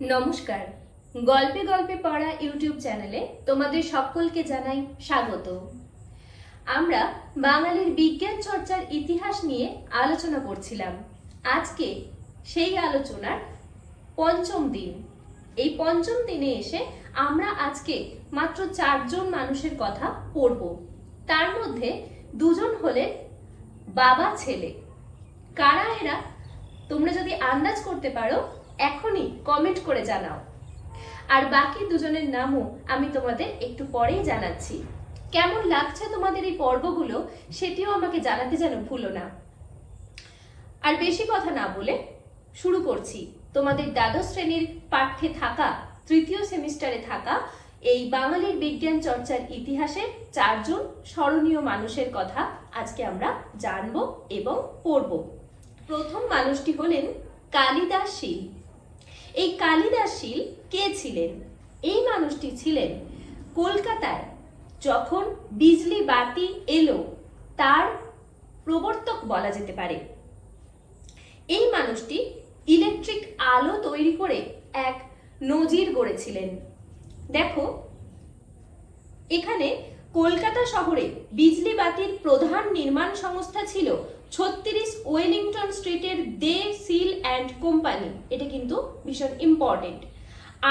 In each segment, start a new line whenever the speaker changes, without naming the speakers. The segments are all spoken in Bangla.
নমস্কার। গল্পে গল্পে পড়া ইউটিউব চ্যানেলে তোমাদের সকলকে জানাই স্বাগত। আমরা বাঙালির বিজ্ঞান চর্চার ইতিহাস নিয়ে আলোচনা করছিলাম। আজকে সেই আলোচনার পঞ্চম দিন। এই পঞ্চম দিনে এসে আমরা আজকে মাত্র চারজন মানুষের কথা পড়ব। তার মধ্যে দুজন হলেন বাবা ছেলে। কারা এরা? তোমরা যদি আন্দাজ করতে পারো এখনই কমেন্ট করে জানাও। আর বাকি দুজনের নামও আমি তোমাদের একটু পরেই জানাচ্ছি। কেমন লাগছে তোমাদের এই পর্বগুলো সেটিও আমাকে জানাতে যেন ভুলো না। আর বেশি কথা না বলে শুরু করছি। তোমাদের দ্বাদশ শ্রেণির পাঠ্যে থাকা, তৃতীয় সেমিস্টারে থাকা এই বাঙালির বিজ্ঞান চর্চার ইতিহাসের চারজন স্মরণীয় মানুষের কথা আজকে আমরা জানব এবং পড়ব। প্রথম মানুষটি হলেন কালিদাস শীল। এই কালিদাস শীল কে ছিলেন? এই মানুষটি ছিলেন কলকাতায় যখন বিজলি বাতি এলো, তার প্রবর্তক বলা যেতে পারে। এই মানুষটি ইলেকট্রিক আলো তৈরি করে এক নজির গড়েছিলেন। দেখো, এখানে কলকাতা শহরে বিজলি বাতির প্রধান নির্মাণ সংস্থা ছিল ছত্রিশ ওয়েলিংটন স্ট্রিটের দে, সিল অ্যান্ড কোম্পানি। এটা কিন্তু ভীষণ ইম্পর্টেন্ট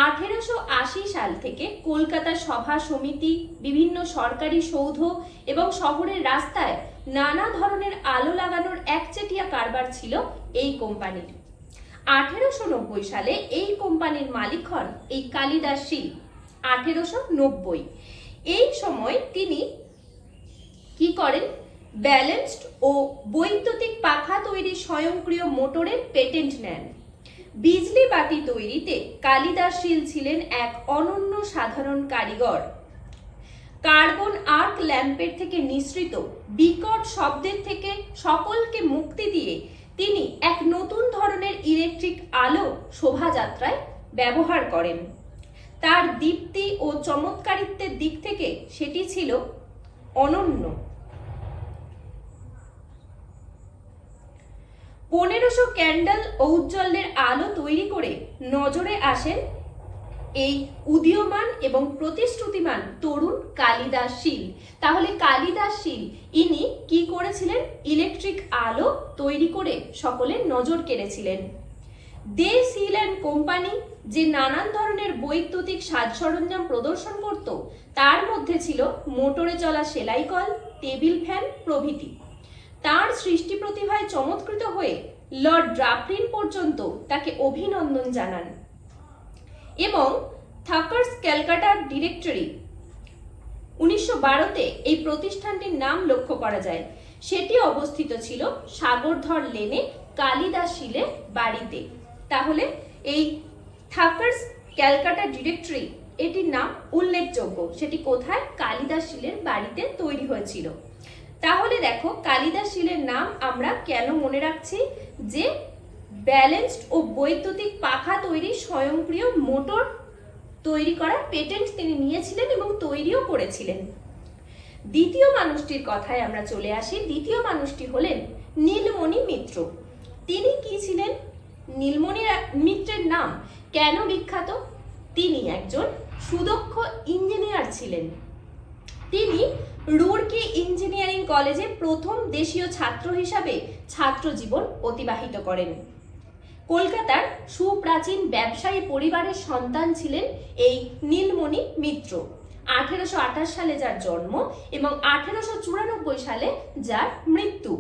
আঠেরোশো আশি সাল থেকে কলকাতা সভা সমিতি, বিভিন্ন সরকারি সৌধ এবং শহরের রাস্তায় নানা ধরনের আলো লাগানোর একচেটিয়া কারবার ছিল এই কোম্পানির। আঠেরোশো নব্বই সালে এই কোম্পানির মালিক হন এই কালিদাস শীল, আঠেরোশো নব্বই। এই সময় তিনি কি করেন? ব্যালেন্সড ও বৈদ্যুতিক পাখা তৈরি স্বয়ংক্রিয় মোটরের পেটেন্ট নেন। বিজলি বাতি তৈরিতে কালিদাস শীল ছিলেন এক অনন্য সাধারণ কারিগর। কার্বন আর্ক ল্যাম্পের থেকে নিঃসৃত বিকট শব্দের থেকে সকলকে মুক্তি দিয়ে তিনি এক নতুন ধরনের ইলেকট্রিক আলো শোভাযাত্রায় ব্যবহার করেন। তার দীপ্তি ও চমৎকারিত্বের দিক থেকে সেটি ছিল অনন্য। পনেরোশো ক্যান্ডেল ঔজ্জ্বল্যের আলো তৈরি করে নজরে আসেন এই উদীয়মান এবং প্রতিশ্রুতিমান তরুণ কালিদাস শীল। তাহলে কালিদাস শীল, ইনি কি করেছিলেন? ইলেকট্রিক আলো তৈরি করে সকলের নজর কেড়েছিলেন। দে সিল অ্যান্ড কোম্পানি যে নানান ধরনের বৈদ্যুতিক সাজ সরঞ্জাম প্রদর্শন করত, তার মধ্যে ছিল মোটরে চলা সেলাই কল, টেবিল ফ্যান প্রভৃতি। তার সৃষ্টি প্রতিভায় চমৎকৃত হয়ে লর্ড ড্রাফরিন পর্যন্ত তাকে অভিনন্দন জানান। এবং থাকার্স ক্যালকাটার ডিরেক্টরি উনিশশো বারোতে এই প্রতিষ্ঠানটির নাম লক্ষ্য করা যায়। সেটি অবস্থিত ছিল সাগরধর লেনে কালিদাস শিলের বাড়িতে। তাহলে এই থাকার্স ক্যালকাটা ডিরেক্টরি এটির নাম উল্লেখযোগ্য। সেটি কোথায়? কালিদাস শিলের বাড়িতে তৈরি হয়েছিল। তাহলে দেখো কালিদাস শিলের নাম আমরা কেন মনে রাখছি? যে ব্যালেন্সড ও বৈদ্যুতিক পাখা তৈরি স্বয়ংক্রিয় মোটর তৈরি করার পেটেন্ট তিনি নিয়েছিলেন এবং তৈরিও করেছিলেন। দ্বিতীয় মানুষটির কথায় আমরা চলে আসি। দ্বিতীয় মানুষটি হলেন নীলমণি মিত্র। তিনি কি ছিলেন? নীলমণি মিত্রের নাম কেন বিখ্যাত? তিনি একজন সুদক্ষ ইঞ্জিনিয়ার ছিলেন। তিনি রুড়কি ইঞ্জিনিয়ারিং কলেজে প্রথম দেশীয় ছাত্র হিসাবে ছাত্র জীবন অতিবাহিত করেন। কলকাতার সুপ্রাচীন ব্যবসায়ী পরিবারের সন্তান ছিলেন এই নীলমণি মিত্র। আঠেরোশো আঠাশ সালে যার জন্ম এবং আঠেরোশো চুরানব্বই সালে যার মৃত্যু।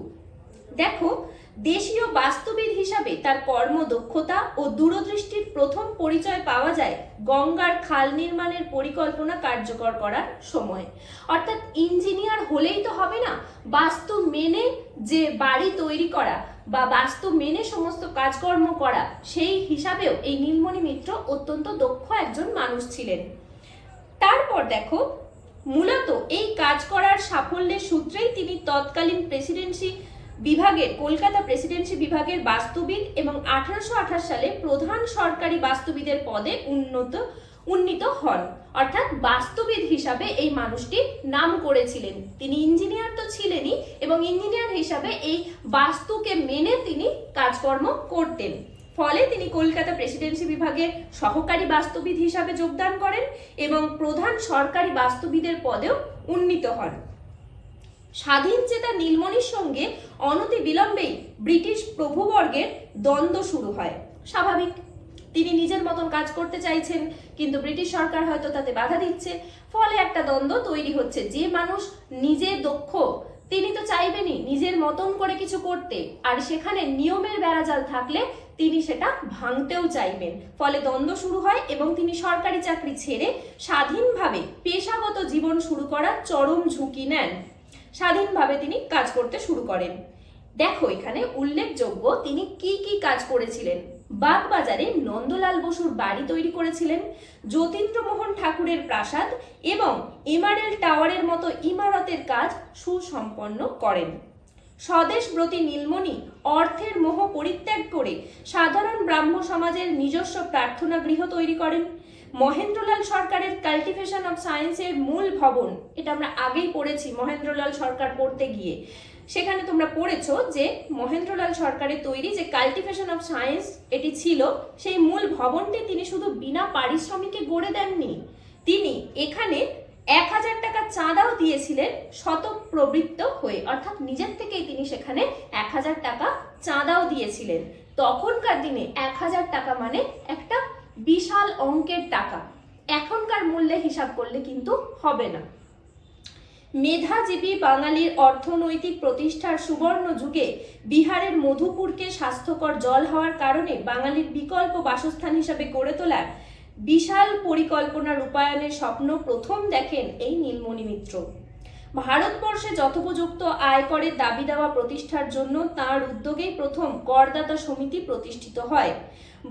দেখো দেশীয় বাস্তুবিদ হিসাবে তার কর্মদক্ষতা ও দূরদৃষ্টির প্রথম পরিচয় পাওয়া যায় গঙ্গার খাল নির্মাণের পরিকল্পনা কার্যকর করার সময়। অর্থাৎ ইঞ্জিনিয়ার হলেই তো হবে না, বাস্তু মেনে যে বাড়ি তৈরি করা বা বাস্তু মেনে সমস্ত কাজকর্ম করা, সেই হিসাবেও এই নীলমণি মিত্র অত্যন্ত দক্ষ একজন মানুষ ছিলেন। তারপর দেখো, মূলত এই কাজ করার সাফল্যের সূত্রেই তিনি তৎকালীন প্রেসিডেন্সি বিভাগের, কলকাতা প্রেসিডেন্সি বিভাগের বাস্তুবিদ এবং আঠারোশো আঠাশ সালে প্রধান সরকারি বাস্তুবিদের পদে উন্নত, উন্নীত হন। অর্থাৎ বাস্তুবিদ হিসাবে এই মানুষটি নাম করেছিলেন। তিনি ইঞ্জিনিয়ার তো ছিলেনই এবং ইঞ্জিনিয়ার হিসাবে এই বাস্তুকে মেনে তিনি কাজকর্ম করতেন। ফলে তিনি কলকাতা প্রেসিডেন্সি বিভাগের সহকারী বাস্তুবিদ হিসাবে যোগদান করেন এবং প্রধান সরকারি বাস্তুবিদের পদেও উন্নীত হন। স্বাধীন চেতা নীলমণির সঙ্গে অনতি বিলম্বেই ব্রিটিশ প্রভুবর্গের দ্বন্দ্ব শুরু হয়। স্বাভাবিক, তিনি নিজের মতন কাজ করতে চাইছেন, কিন্তু ব্রিটিশ সরকার হয়তো তাতে বাধা দিচ্ছে। ফলে একটা দ্বন্দ্ব তৈরি হচ্ছে। যে মানুষ নিজে দক্ষ, তিনি তো চাইবেনই নিজের মতন করে কিছু করতে। আর সেখানে নিয়মের বেড়াজাল থাকলে তিনি সেটা ভাঙতেও চাইবেন। ফলে দ্বন্দ্ব শুরু হয় এবং তিনি সরকারি চাকরি ছেড়ে স্বাধীনভাবে পেশাগত জীবন শুরু করার চরম ঝুঁকি নেন। স্বাধীনভাবে তিনি কাজ করতে শুরু করেন। দেখো, এখানে উল্লেখযোগ্য তিনি কি কি কাজ করেছিলেন। বাগবাজারে নন্দলাল বসুর বাড়ি তৈরি করেছিলেন, যতীন্দ্রমোহন ঠাকুরের প্রাসাদ এবং এমারেল টাওয়ারের মতো ইমারতের কাজ সুসম্পন্ন করেন। স্বদেশব্রতী নীলমণি অর্থের মোহ পরিত্যাগ করে সাধারণ ব্রাহ্ম সমাজের নিজস্ব প্রার্থনা গৃহ তৈরি করেন। মহেন্দ্রলাল সরকারের কাল্টিভেশন অফ সায়েন্সের মূল ভবন। এটা আমরা আগেই পড়েছি মহেন্দ্রলাল সরকার পড়তে গিয়ে। সেখানে তোমরা পড়েছো যে মহেন্দ্রলাল সরকারের তৈরি যে কাল্টিভেশন অফ সায়েন্স এটি ছিল, সেই মূল ভবনটি তিনি শুধু বিনা পারিশ্রমিকে গড়ে দেননি। তিনি এখানে এক হাজার টাকা চাঁদাও দিয়েছিলেন শতপ্রবৃত্ত হয়ে। অর্থাৎ নিজের থেকেই তিনি সেখানে এক হাজার টাকা চাঁদাও দিয়েছিলেন। তখনকার দিনে এক হাজার টাকা মানে একটা বিশাল অঙ্কের টাকা। এখনকার মূল্যে হিসাব করলে কিন্তু হবে না। মেধাজীবী বাঙালির অর্থনৈতিক প্রতিষ্ঠার সুবর্ণ যুগে বিহারের মধুপুরকে স্বাস্থ্যকর জল হওয়ার কারণে বাঙালির বিকল্প বাসস্থান হিসাবে গড়ে তোলার বিশাল পরিকল্পনা রূপায়ণের স্বপ্ন প্রথম দেখেন এই নীলমণি মিত্র। ভারতবর্ষে যথোপযুক্ত আয় আয়করের দাবি দেওয়া প্রতিষ্ঠার জন্য তার উদ্যোগেই প্রথম করদাতা সমিতি প্রতিষ্ঠিত হয়।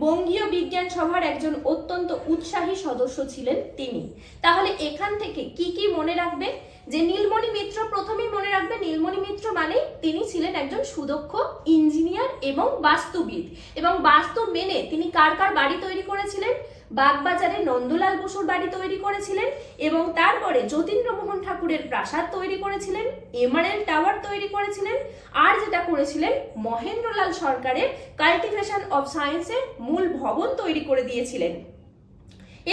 বঙ্গীয় বিজ্ঞান সভার একজন অত্যন্ত উৎসাহী সদস্য ছিলেন তিনি। তাহলে এখান থেকে কি কি মনে রাখবে? যে নীলমণি মিত্র প্রথমেই মনে রাখবে, নীলমণি মিত্র মানে তিনি ছিলেন একজন সুদক্ষ ইঞ্জিনিয়ার এবং বাস্তুবিদ। এবং বাস্তু মেনে তিনি কার কার বাড়ি তৈরি করেছিলেন? বাগবাজারে নন্দলাল বসুর বাড়ি তৈরি করেছিলেন এবং তারপরে যতীন্দ্রমোহন ঠাকুরের প্রাসাদ তৈরি করেছিলেন এমআরএল টাওয়ার তৈরি করেছিলেন, আর যেটা করেছিলেন মহেন্দ্রলাল সরকারের কাল্টিভেশন অফ সায়েন্সের মূল ভবন তৈরি করে দিয়েছিলেন।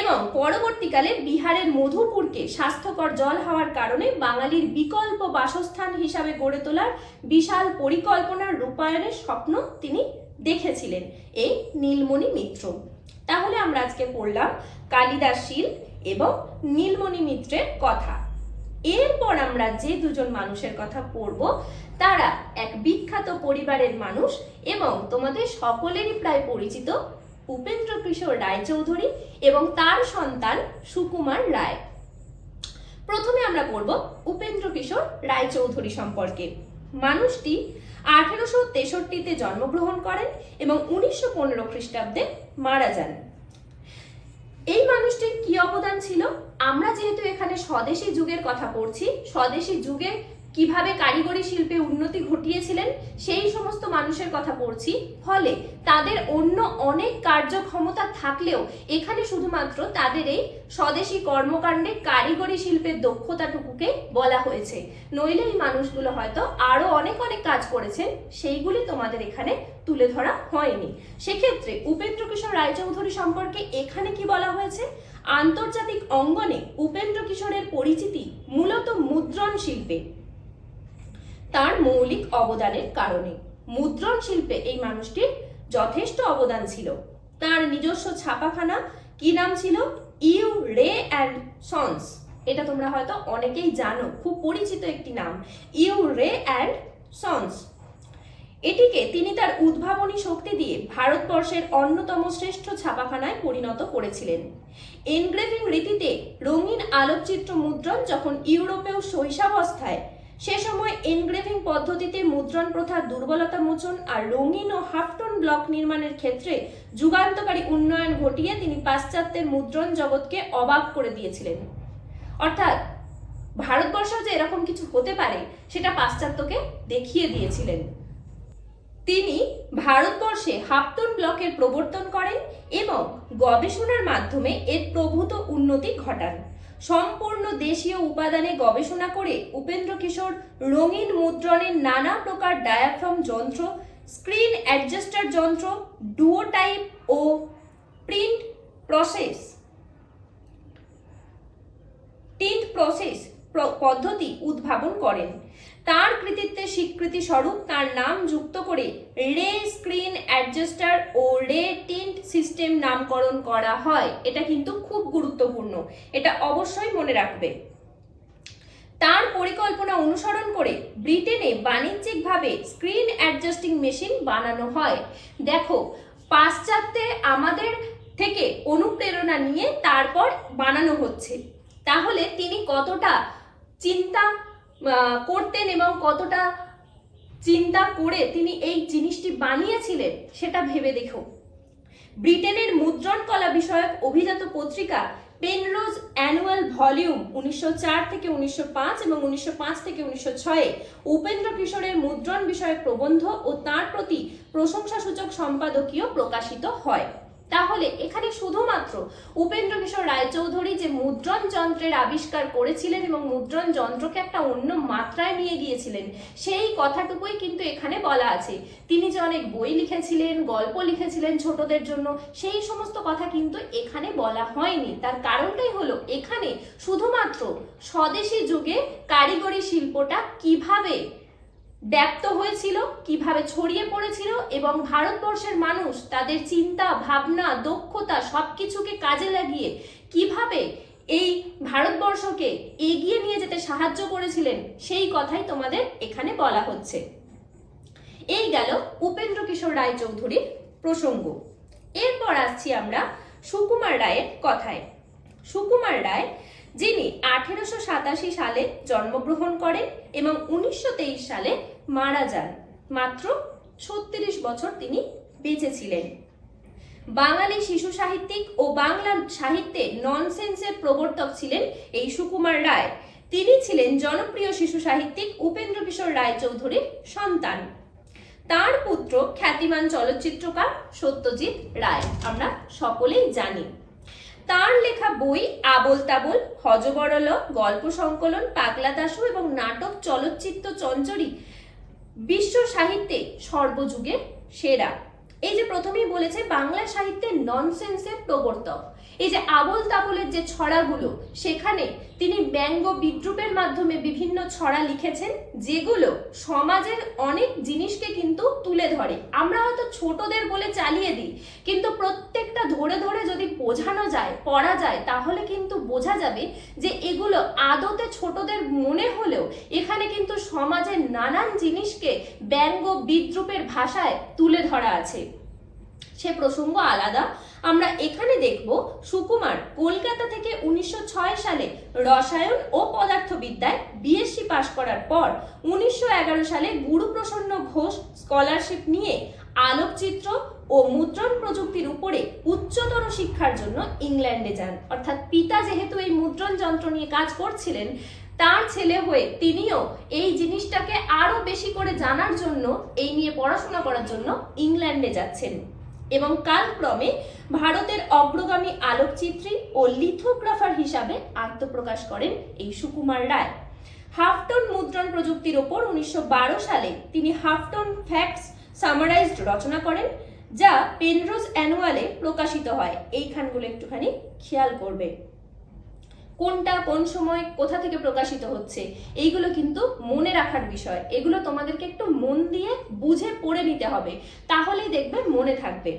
এবং পরবর্তীকালে বিহারের মধুপুরকে স্বাস্থ্যকর জল হওয়ার কারণে বাঙালির বিকল্প বাসস্থান হিসাবে গড়ে তোলার বিশাল পরিকল্পনার রূপায়ণের স্বপ্ন তিনি দেখেছিলেন, এই নীলমণি মিত্র। তাহলে আমরা আজকে পড়লাম কালিদাস শীল এবং নীলমণি মিত্রের কথা। এরপর আমরা যে দুজন মানুষের কথা পড়ব, তারা এক বিখ্যাত পরিবারের মানুষ এবং তোমাদের সকলেরই প্রায় পরিচিত উপেন্দ্র কিশোর রায়চৌধুরী এবং তার সন্তান সুকুমার রায়। প্রথমে আমরা পড়ব উপেন্দ্র কিশোর রায়চৌধুরী সম্পর্কে। মানুষটি আঠেরোশো তেষট্টিতে জন্মগ্রহণ করেন এবং উনিশশো পনেরো খ্রিস্টাব্দে মারা যান। এই মানুষটির কি অবদান ছিল? আমরা যেহেতু এখানে স্বদেশী যুগের কথা পড়ছি, স্বদেশী যুগে কীভাবে কারিগরি শিল্পে উন্নতি ঘটিয়েছিলেন, সেই সমস্ত মানুষের কথা পড়ছি। ফলে তাদের অন্য অনেক কার্যক্ষমতা থাকলেও এখানে শুধুমাত্র তাদের এই স্বদেশী কর্মকাণ্ডে কারিগরি শিল্পের দক্ষতাটুকুকে বলা হয়েছে। নইলে এই মানুষগুলো হয়তো আরও অনেক অনেক কাজ করেছেন, সেইগুলি তোমাদের এখানে তুলে ধরা হয়নি। সেক্ষেত্রে উপেন্দ্র কিশোর রায়চৌধুরী সম্পর্কে এখানে কি বলা হয়েছে? আন্তর্জাতিক অঙ্গনে উপেন্দ্র কিশোরের পরিচিতি মূলত মুদ্রণ শিল্পে। তার মৌলিক অবদানের কারণে। মুদ্রণ শিল্পে এই মানুষটির যথেষ্ট অবদান ছিল। তার নিজস্ব ছাপাখানা কি নাম ছিল? ইউ রে অ্যান্ড সন্স। এটা তোমরা হয়তো অনেকেই জানো, খুব পরিচিত একটি নাম, ইউ রে অ্যান্ড সন্স। এটিকে তিনি তার উদ্ভাবনী শক্তি দিয়ে ভারতবর্ষের অন্যতম শ্রেষ্ঠ ছাপাখানায় পরিণত করেছিলেন। এনগ্রেভিং রীতিতে রঙিন আলোকচিত্র মুদ্রণ যখন ইউরোপেও শৈশাবস্থায় সে সময় এনগ্রেভিং পদ্ধতিতে মুদ্রণ প্রথার দুর্বলতা মোচন আর রঙিন ও হাফটন ব্লক নির্মাণের ক্ষেত্রে যুগান্তকারী উন্নয়ন ঘটিয়ে তিনি পাশ্চাত্যের মুদ্রণ জগৎকে অবাক করে দিয়েছিলেন। অর্থাৎ, ভারতবর্ষ যে এরকম কিছু হতে পারে, সেটা পাশ্চাত্যকে দেখিয়ে দিয়েছিলেন। তিনি ভারতবর্ষে হাফটন ব্লকের প্রবর্তন করেন এবং গবেষণার মাধ্যমে এর প্রভূত উন্নতি ঘটান। সম্পূর্ণ দেশীয় উপাদানে গবেষণা করে উপেন্দ্র কিশোর রঙিন মুদ্রণের নানা প্রকার ডায়াফ্রম যন্ত্র স্ক্রিন অ্যাডজাস্টার যন্ত্র ডুও টাইপ ও প্রিন্ট প্রসেস টিন্ট প্রসেস পদ্ধতি উদ্ভাবন করেন। তার কৃতিত্বের স্বীকৃতি স্বরূপ তার নাম যুক্ত করে রে স্ক্রিন অ্যাডজাস্টার ও রে টিন্ট সিস্টেম নামকরণ করা হয়। এটা কিন্তু খুব গুরুত্বপূর্ণ। এটা অবশ্যই মনে রাখবে। তার পরিকল্পনা অনুসরণ করে ব্রিটেনে বাণিজ্যিকভাবে স্ক্রিন অ্যাডজাস্টিং মেশিন বানানো হয়। দেখো, পাশ্চাত্যে আমাদের থেকে অনুপ্রেরণা নিয়ে তারপর বানানো হচ্ছে। তাহলে তিনি কতটা চিন্তা করতেন এবং কতটা চিন্তা করে তিনি এই জিনিসটি বানিয়েছিলেন, সেটা ভেবে দেখো। ব্রিটেনের মুদ্রণ কলা বিষয়ক অভিজাত পত্রিকা পেনরোজ অ্যানুয়াল ভলিউম উনিশশো চার থেকে উনিশশো পাঁচ এবং উনিশশো পাঁচ থেকে উনিশশো ছয়ে উপেন্দ্র কিশোরের মুদ্রণ বিষয়ক প্রবন্ধ ও তার প্রতি প্রশংসাসূচক সম্পাদকীয় প্রকাশিত হয়। তাহলে এখানে শুধুমাত্র উপেন্দ্র কিশোর রায়চৌধুরী যে মুদ্রণ যন্ত্রের আবিষ্কার করেছিলেন এবং মুদ্রণ যন্ত্রকে একটা অন্য মাত্রায় নিয়ে গিয়েছিলেন, সেই কথাটুকুই কিন্তু এখানে বলা আছে। তিনি যে অনেক বই লিখেছিলেন, গল্প লিখেছিলেন ছোটদের জন্য, সেই সমস্ত কথা কিন্তু এখানে বলা হয়নি। তার কারণটাই হলো, এখানে শুধুমাত্র স্বদেশী যুগে কারিগরি শিল্পটা কীভাবে ব্যাপ্ত হয়েছিল, কীভাবে ছড়িয়ে পড়েছিল এবং ভারতবর্ষের মানুষ তাদের চিন্তা, ভাবনা, দক্ষতা সবকিছুকে কাজে লাগিয়ে কীভাবে এই ভারতবর্ষকে এগিয়ে নিয়ে যেতে সাহায্য করেছিলেন, সেই কথাই তোমাদের এখানে বলা হচ্ছে। এই গেল উপেন্দ্র কিশোর রায় চৌধুরীর প্রসঙ্গ। এরপর আসছি আমরা সুকুমার রায়ের কথায়। সুকুমার রায় যিনি আঠেরোশো সাতাশি সালে জন্মগ্রহণ করেন এবং উনিশশো তেইশ সালে মারা যান। মাত্র ছত্রিশ বছর তিনি বেঁচে ছিলেন। বাঙালি শিশু সাহিত্যিক ও বাংলা সাহিত্যে ননসেন্সের প্রবর্তক ছিলেন এই সুকুমার রায়। তিনি ছিলেন জনপ্রিয় শিশু সাহিত্যিক উপেন্দ্র কিশোর রায় চৌধুরীর সন্তান। তার পুত্র খ্যাতিমান চলচ্চিত্রকার সত্যজিৎ রায়। আমরা সকলেই জানি। তার লেখা বই আবল তাবল হজবরল গল্প সংকলন, পাগলা দাসু এবং নাটক চলচ্চিত্র চঞ্চরি বিশ্ব সাহিত্যে সর্বযুগের সেরা। এই যে প্রথমেই বলেছে, বাংলা সাহিত্যের ননসেন্সের প্রবর্তক। এই যে আবল তাবলের যে ছড়াগুলো, সেখানে তিনি ব্যঙ্গ বিদ্রুপের মাধ্যমে বিভিন্ন ছড়া লিখেছেন, যেগুলো সমাজের অনেক জিনিসকে কিন্তু তুলে ধরে। আমরা হয়তো ছোটদের বলে চালিয়ে দিই, কিন্তু প্রত্যেকটা ধরে ধরে যদি বোঝানো যায়, পড়া যায়, তাহলে কিন্তু বোঝা যাবে যে এগুলো আদতে ছোটদের মনে হলেও এখানে কিন্তু সমাজের নানান জিনিসকে ব্যঙ্গ বিদ্রুপের ভাষায় তুলে ধরা আছে। সে প্রসঙ্গ আলাদা। আমরা এখানে দেখব সুকুমার কলকাতা থেকে উনিশশো ছয় সালে রসায়ন ও পদার্থবিদ্যায় বিএসসি পাশ করার পর উনিশশো এগারো সালে গুরুপ্রসন্ন ঘোষ স্কলারশিপ নিয়ে আলোকচিত্র ও মুদ্রণ প্রযুক্তির উপরে উচ্চতর শিক্ষার জন্য ইংল্যান্ডে যান। অর্থাৎ পিতা যেহেতু এই মুদ্রণ যন্ত্র নিয়ে কাজ করছিলেন, তার ছেলে হয়ে তিনিও এই জিনিসটাকে আরও বেশি করে জানার জন্য, এই নিয়ে পড়াশোনা করার জন্য ইংল্যান্ডে যাচ্ছেন। এবং কালক্রমে ভারতের অগ্রগামী আলোকচিত্রী ও লিথোগ্রাফার হিসাবে আত্মপ্রকাশ করেন এই সুকুমার রায়। হাফটন মুদ্রণ প্রযুক্তির ওপর উনিশশো বারো সালে তিনি হাফটন ফ্যাক্টস সামারাইজড রচনা করেন, যা পেনরোজ অ্যানুয়ালে প্রকাশিত হয়। এইখানগুলো একটুখানি খেয়াল করবে। কোনটা কোন সময় কোথা থেকে প্রকাশিত হচ্ছে, এইগুলো কিন্তু মনে রাখার বিষয়। এগুলো তোমাদেরকে একটু মন দিয়ে বুঝে পড়ে নিতে হবে, তাহলেই দেখবে মনে থাকবে।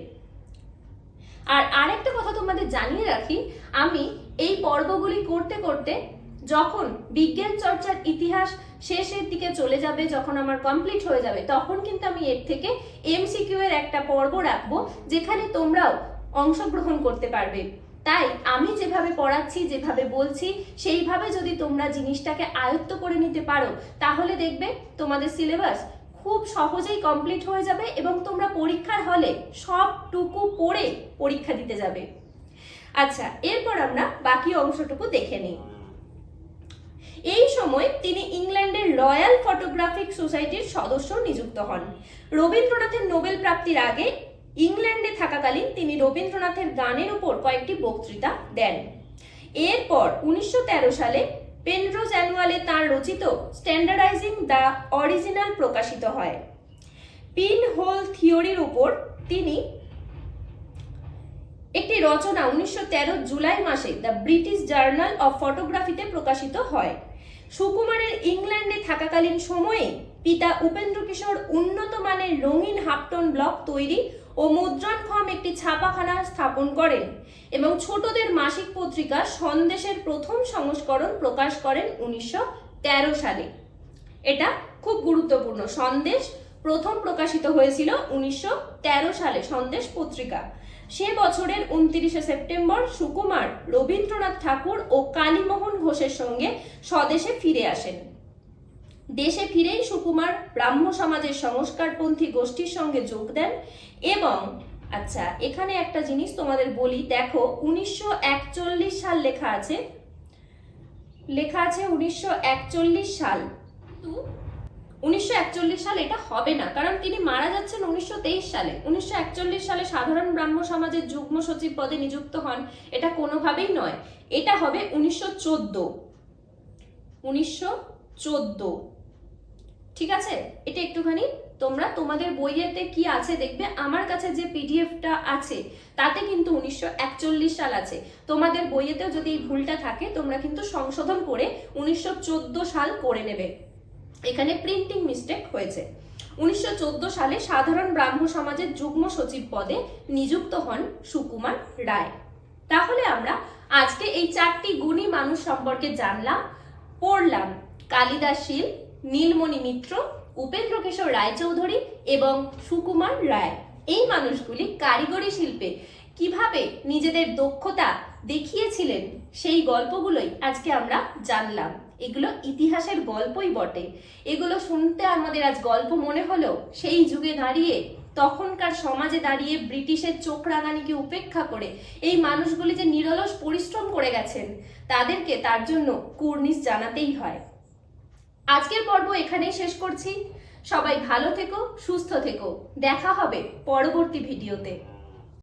আর আরেকটা কথা তোমাদের জানিয়ে রাখি, আমি এই পর্বগুলি করতে করতে যখন বিজ্ঞান চর্চার ইতিহাস শেষের দিকে চলে যাবে, যখন আমার কমপ্লিট হয়ে যাবে, তখন কিন্তু আমি এর থেকে এমসিকিউ এর একটা পর্ব রাখব, যেখানে তোমরাও অংশগ্রহণ করতে পারবে। তাই আমি যেভাবে পড়াচ্ছি, যেভাবে বলছি, সেইভাবে যদি তোমরা জিনিসটাকে আয়ত্ত করে নিতে পারো, তাহলে দেখবে তোমাদের সিলেবাস খুব সহজেই কমপ্লিট হয়ে যাবে এবং তোমরা পরীক্ষার হলে সবটুকু পড়ে পরীক্ষা দিতে যাবে। আচ্ছা এরপর আমরা বাকি অংশটুকু দেখে নিই। এই সময় তিনি ইংল্যান্ডের রয়্যাল ফটোগ্রাফিক সোসাইটির সদস্য নিযুক্ত হন। রবীন্দ্রনাথের নোবেল প্রাপ্তির আগে ইংল্যান্ডে থাকাকালীন তিনি রবীন্দ্রনাথের গানের উপর কয়েকটি বক্তৃতা দেন। এরপর উনিশশো তেরো সালে পেনরোজ অ্যানুয়ালে তার রচিত স্ট্যান্ডার্ডাইজিং দ্য অরিজিনাল প্রকাশিত হয়। পিন হোল থিওরির উপর তিনি একটি রচনা উনিশশো তেরো জুলাই মাসে দ্য ব্রিটিশ জার্নাল অফ ফটোগ্রাফিতে প্রকাশিত হয়। সুকুমারের ইংল্যান্ডে থাকাকালীন সময়ে পিতা উপেন্দ্র কিশোর উন্নত মানের রঙিন হাফটন ব্লক তৈরি ও মুদ্রণক্ষম একটি ছাপাখানা স্থাপন করেন এবং ছোটদের মাসিক পত্রিকা সন্দেশের প্রথম সংস্করণ প্রকাশ করেন উনিশশো তেরো সালে। এটা খুব গুরুত্বপূর্ণ। সন্দেশ প্রথম প্রকাশিত হয়েছিল উনিশশো তেরো সালে, সন্দেশ পত্রিকা। সে বছরের উনত্রিশে সেপ্টেম্বর সুকুমার রবীন্দ্রনাথ ঠাকুর ও কালীমোহন ঘোষের সঙ্গে স্বদেশে ফিরে আসেন। দেশে ফিরেই সুকুমার ব্রাহ্ম সমাজের সংস্কারপন্থী গোষ্ঠীর সঙ্গে যোগ দেন এবং আচ্ছা এখানে একটা জিনিস তোমাদের বলি, দেখো, উনিশশো একচল্লিশ সাল লেখা আছে। লেখা আছে উনিশশো একচল্লিশ সাল। উনিশশো সাল এটা হবে না, কারণ তিনি মারা যাচ্ছেন উনিশশো তেইশ সালে। উনিশশো একচল্লিশ সালে সাধারণ ব্রাহ্ম সমাজের যুগ্ম সচিব পদে নিযুক্ত হন, এটা কোনোভাবেই নয়। এটা হবে উনিশশো চোদ্দ। উনিশশো চোদ্দ। ঠিক আছে? এটা একটুখানি তোমরা তোমাদের বইয়েতে কি আছে দেখবে? আমার কাছে যে পিডিএফটা আছে, তাতে কিন্তু উনিশশো একচল্লিশ সাল আছে। তোমাদের বইয়েতেও যদি এই ভুলটা থাকে, তোমরা কিন্তু সংশোধন করে উনিশশো চোদ্দ সাল করে নেবে। এখানে প্রিন্টিং মিস্টেক হয়েছে। উনিশশো চোদ্দ সালে সাধারণ ব্রাহ্ম সমাজের যুগ্ম সচিব পদে নিযুক্ত হন সুকুমার রায়। তাহলে আমরা আজকে এই চারটি গুণী মানুষ সম্পর্কে জানলাম, পড়লাম। কালিদাস শীল নীলমণি মিত্র, উপেন্দ্র কিশোর রায়চৌধুরী এবং সুকুমার রায়। এই মানুষগুলি কারিগরি শিল্পে কীভাবে নিজেদের দক্ষতা দেখিয়েছিলেন, সেই গল্পগুলোই আজকে আমরা জানলাম। এগুলো ইতিহাসের গল্পই বটে। এগুলো শুনতে আমাদের আজ গল্প মনে হলো, সেই যুগে দাঁড়িয়ে, তখনকার সমাজে দাঁড়িয়ে ব্রিটিশের চোখ রাঙানিকে উপেক্ষা করে এই মানুষগুলি যে নিরলস পরিশ্রম করে গেছেন, তাদেরকে তার জন্য কুর্নিশ জানাতেই হয়। আজকের পর্ব এখানেই শেষ করছি। সবাই ভালো থেকো সুস্থ থেকো। দেখা হবে পরবর্তী ভিডিওতে।